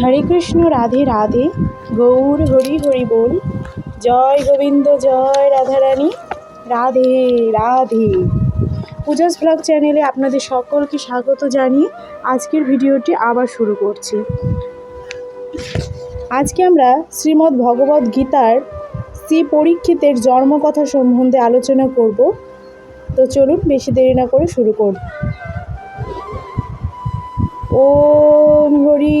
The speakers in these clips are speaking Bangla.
হরে কৃষ্ণ, রাধে রাধে। গৌর হরি হরি বল। জয় গোবিন্দ, জয় রাধারানী। রাধে রাধে। পূজাস ব্লগ চ্যানেলে আপনাদের সকলকে স্বাগত জানিয়ে আজকের ভিডিওটি আবার শুরু করছি। আজকে আমরা শ্রীমদ্ ভগবদ গীতার শ্রী পরীক্ষিতের জন্মকথা সম্বন্ধে আলোচনা করব। তো চলুন বেশি দেরি না করে শুরু করব ওম হরি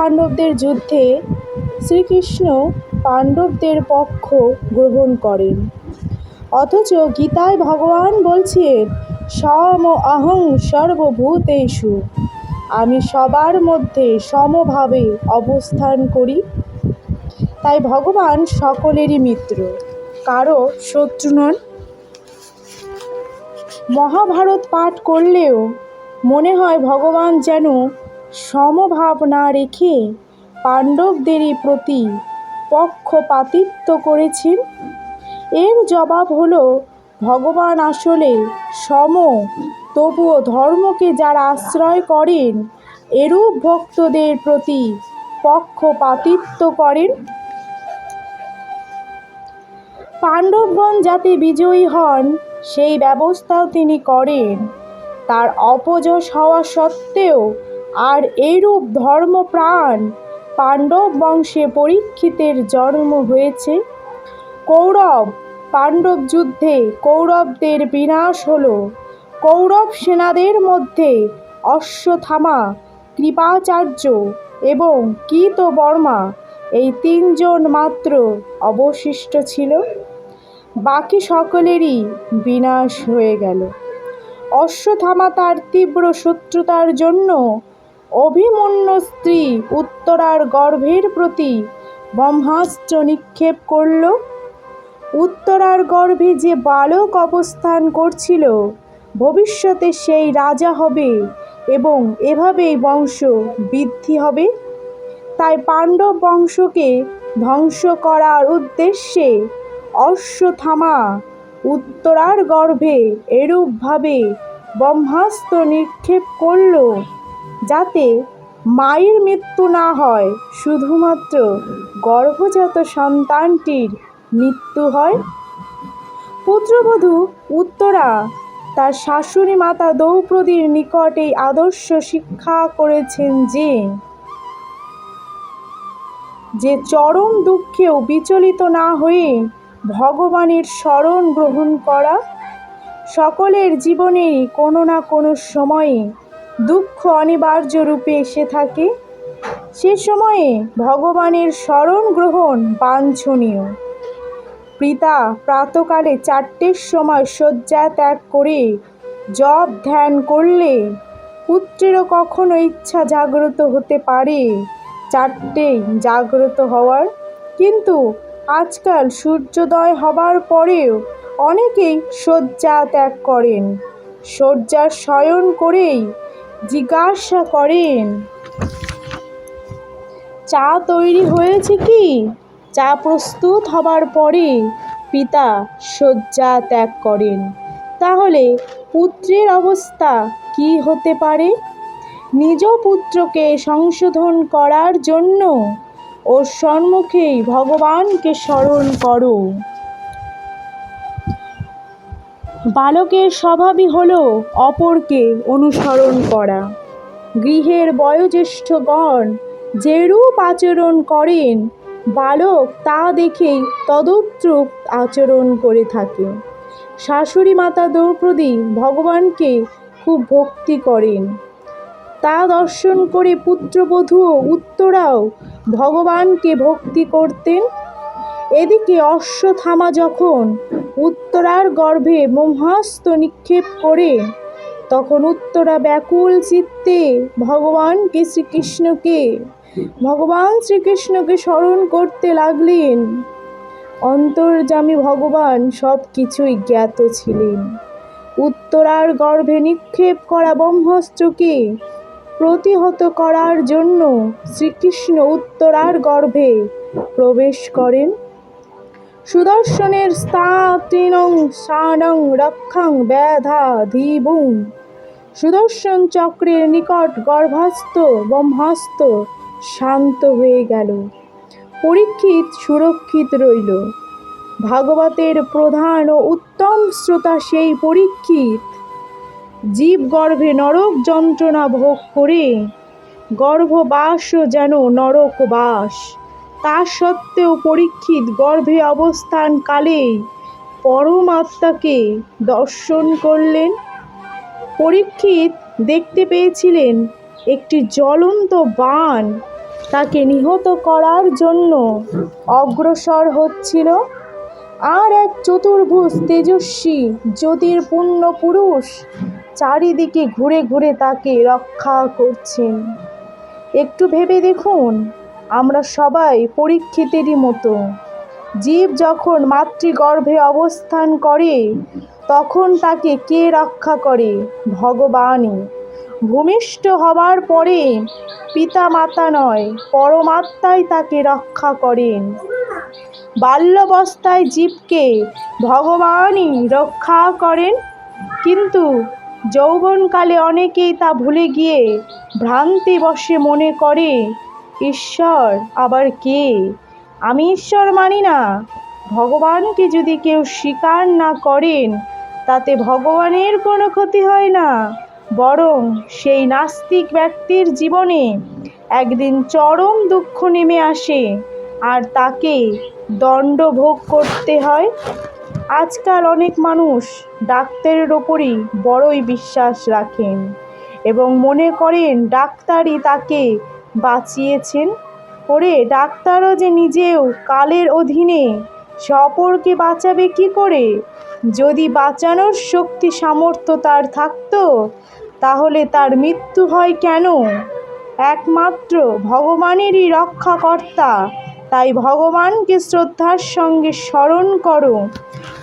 পাণ্ডবদের যুদ্ধে শ্রীকৃষ্ণ পাণ্ডবদের পক্ষ গ্রহণ করেন। অথচ গীতায় ভগবান বলছেন, সম অহং সর্বভূতেষু। আমি সবার মধ্যে সমভাবে অবস্থান করি। তাই ভগবান সকলেরই মিত্র। কারও শত্রু নন। মহাভারত পাঠ করলেও মনে হয় ভগবান যেন সমভাব না রেখে পাণ্ডবদেরই প্রতি পক্ষপাতিত্ব করেছেন। এর জবাব হল, ভগবান আসলে সম, তবুও ধর্মকে যারা আশ্রয় করেন, এরূপ ভক্তদের প্রতি পক্ষপাতিত্ব করেন। পাণ্ডবগণ যাতে বিজয়ী হন, সেই ব্যবস্থাও তিনি করেন। তার অপযশ হওয়া সত্ত্বেও আর এইরূপ ধর্মপ্রাণ পাণ্ডব বংশে পরীক্ষিতের জন্ম হয়েছে। কৌরব পাণ্ডব যুদ্ধে কৌরবদের বিনাশ হল। কৌরব সেনাদের মধ্যে অশ্বথামা কৃপাচার্য এবং কৃতবর্মা এই তিনজন মাত্র অবশিষ্ট ছিল। বাকি সকলেরই বিনাশ হয়ে গেল। অশ্বথামা তার তীব্র শত্রুতার জন্য অভিমন্যু স্ত্রী উত্তরার গর্ভের প্রতি ব্রহ্মাস্ত্র নিক্ষেপ করল। উত্তরার গর্ভে যে বালক অবস্থান করছিল, ভবিষ্যতে সেই রাজা হবে এবং এভাবেই বংশ বৃদ্ধি হবে। তাই পাণ্ডব বংশকে ধ্বংস করার উদ্দেশ্যে অশ্বথামা উত্তরার গর্ভে এরূপভাবে ব্রহ্মাস্ত্র নিক্ষেপ করল। যাতে মায়ের মৃত্যু না হয়, শুধুমাত্র গর্ভজাত সন্তানটির মৃত্যু হয়। পুত্রবধূ উত্তরা তার শাশুড়ি মাতা দ্রৌপদীর নিকট এই আদর্শ শিক্ষা করেছেন যে যে চরম দুঃখেও বিচলিত না হয়ে ভগবানের স্মরণ গ্রহণ করা সকলের জীবনেই কোনো না কোনো সময়ে দুঃখ অনিবার্য রূপে এসে থাকে। সে সময়ে ভগবানের স্মরণ গ্রহণ বাঞ্ছনীয়। পিতা প্রাতকালে চারটের সময় শয্যা ত্যাগ করে জপ ধ্যান করলে পুত্রেরও কখনো ইচ্ছা জাগ্রত হতে পারে। চারটেই জাগ্রত হওয়ার। কিন্তু আজকাল সূর্যোদয় হবার পরেও অনেকেই শয্যা ত্যাগ করেন। শয্যা শয়ন করেই জিজ্ঞাসা করেন, চা তৈরি হয়েছে কি? চা প্রস্তুত হবার পরে, পিতা শয্যা ত্যাগ করেন। তাহলে পুত্রের অবস্থা কি হতে পারে? নিজ পুত্রকে সংশোধন করার জন্য ওর সম্মুখেই ভগবানকে স্মরণ করো। বালকের স্বভাবই হল অপরকে অনুসরণ করা। গৃহের বয়োজ্যেষ্ঠগণ যেরূপ আচরণ করেন, বালক তা দেখেই তদুত্রূপ আচরণ করে থাকে। শাশুড়ি মাতা দ্রৌপদী ভগবানকে খুব ভক্তি করেন। তা দর্শন করে পুত্রবধূ উত্তরাও ভগবানকে ভক্তি করতেন। এদিকে অশ্বত্থামা যখন উত্তরার গর্ভে ব্রহ্মাস্ত্র নিক্ষেপ করে, তখন উত্তরা ব্যাকুল চিত্তে ভগবানকে শ্রীকৃষ্ণকে ভগবান শ্রীকৃষ্ণকে স্মরণ করতে লাগলেন। অন্তর্যামী ভগবান সব কিছুই জ্ঞাত ছিলেন। উত্তরার গর্ভে নিক্ষেপ করা ব্রহ্মাস্ত্রকে প্রতিহত করার জন্য শ্রীকৃষ্ণ উত্তরার গর্ভে প্রবেশ করেন। সুদর্শনের স্থাতিনং সানং রক্ষাং ব্যাধা ধীবুং সুদর্শন চক্রের নিকট গর্ভাস্থ ব্রহ্মাস্ত শান্ত হয়ে গেল। পরীক্ষিত, সুরক্ষিত রইল। ভাগবতের প্রধান ও উত্তম শ্রোতা সেই পরীক্ষিত। জীব গর্ভে নরক যন্ত্রণা ভোগ করে, গর্ভবাসও যেন নরক বাস। তা সত্ত্বেও পরীক্ষিত গর্ভে অবস্থানকালেই পরমাত্মাকে দর্শন করলেন। পরীক্ষিত দেখতে পেয়েছিলেন একটি জ্বলন্ত বান। তাকে নিহত করার জন্য অগ্রসর হচ্ছিল। আর এক চতুর্ভুজ তেজস্বী জ্যোতির্পূর্ণ পুরুষ চারিদিকে ঘুরে ঘুরে তাকে রক্ষা করছেন। একটু ভেবে দেখুন। আমরা সবাই পরীক্ষিতেরই মতো। জীব যখন মাতৃগর্ভে অবস্থান করে, তখন তাকে কে রক্ষা করে? ভগবানই। ভূমিষ্ঠ হবার পরে পিতা মাতা নয়, পরমাত্মাই তাকে রক্ষা করেন। বাল্যাবস্থায় জীবকে ভগবানই রক্ষা করেন, কিন্তু যৌবনকালে অনেকেই তা ভুলে গিয়ে ভ্রান্তি বশে মনে করে ঈশ্বর, আবার কে? আমি ঈশ্বর মানি না। ভগবানকে যদি কেউ স্বীকার না করেন, তাতে ভগবানের কোনো ক্ষতি হয় না। বরং সেই নাস্তিক ব্যক্তির জীবনে একদিন চরম দুঃখ নেমে আসে, আর তাকে দণ্ড ভোগ করতে হয়। আজকাল অনেক মানুষ ডাক্তারের ওপরই বড়ই বিশ্বাস রাখেন এবং মনে করেন ডাক্তারই তাকে বাঁচিয়েছেন। ওরে ডাক্তারও যে নিজেও কালের অধীনে সে অপরকে বাঁচাবে কি করে? যদি বাঁচানোর শক্তি সামর্থ্য তার থাকতো, তাহলে তার মৃত্যু হয় কেন? একমাত্র ভগবানেরই রক্ষাকর্তা, তাই ভগবানকে শ্রদ্ধার সঙ্গে স্মরণ করো।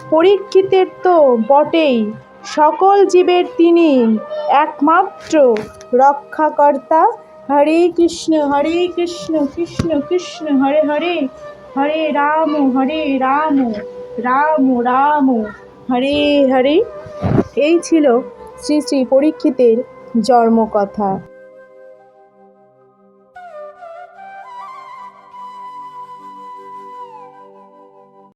পরীক্ষিতের তো বটেই, সকল জীবের তিনি একমাত্র রক্ষাকর্তা। হরে কৃষ্ণ হরে কৃষ্ণ কৃষ্ণ কৃষ্ণ, হরে হরে। হরে রাম হরে রাম রাম রাম, হরে হরে। এই ছিল শ্রী শ্রী পরীক্ষিতের জন্মকথা।